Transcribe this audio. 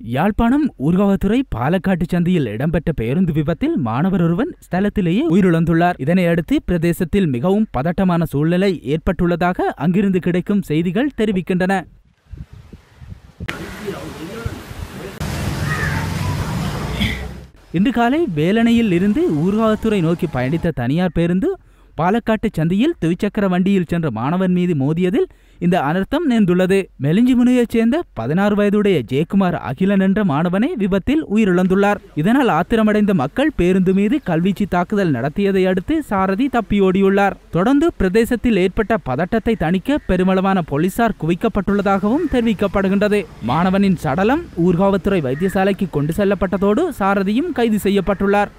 யாழ்ப்பாணம் ஊர்காவத்துறை பாலக்காட்டு சந்தையில் இடம்பெற்ற பேருந்து விபத்தில் மாணவர் ஒருவன் ஸ்தலத்திலேயே உயிரிழந்துள்ளார். இதனையடுத்து பிரதேசத்தில் மிகவும் பதட்டமான சூழ்நிலை ஏற்பட்டுள்ளதாக அங்கிருந்து கிடைக்கும் செய்திகள் தெரிவிக்கின்றன. இன்று காலை வேலணையில் இருந்து ஊர்காவத்துறை நோக்கி பயணித்த தனியார் பேருந்து பாலக்காட்டு சந்தையில் துவிச்சக்கர வண்டியில் சென்ற மாணவன் மீது மோதியதில் இந்த அனர்த்தம் நேர்ந்துள்ளது. மெலிஞ்சிமுனையைச் சேர்ந்த பதினாறு வயதுடைய ஜெயக்குமார் அகிலன் என்ற மாணவனை விபத்தில் உயிரிழந்துள்ளார். இதனால் ஆத்திரமடைந்த மக்கள் பேருந்து மீது கல்வீச்சு தாக்குதல் நடத்தியதை அடுத்து சாரதி தப்பியோடியுள்ளார் தொடர்ந்து பிரதேசத்தில் ஏற்பட்ட பதட்டத்தை தணிக்க பெருமளவான போலீசார் குவிக்கப்பட்டுள்ளதாகவும் தெரிவிக்கப்படுகின்றது. மாணவனின் சடலம் ஊர்காவத்துறை வைத்தியசாலைக்கு கொண்டு செல்லப்பட்டதோடு சாரதியும் கைது செய்யப்பட்டுள்ளார்.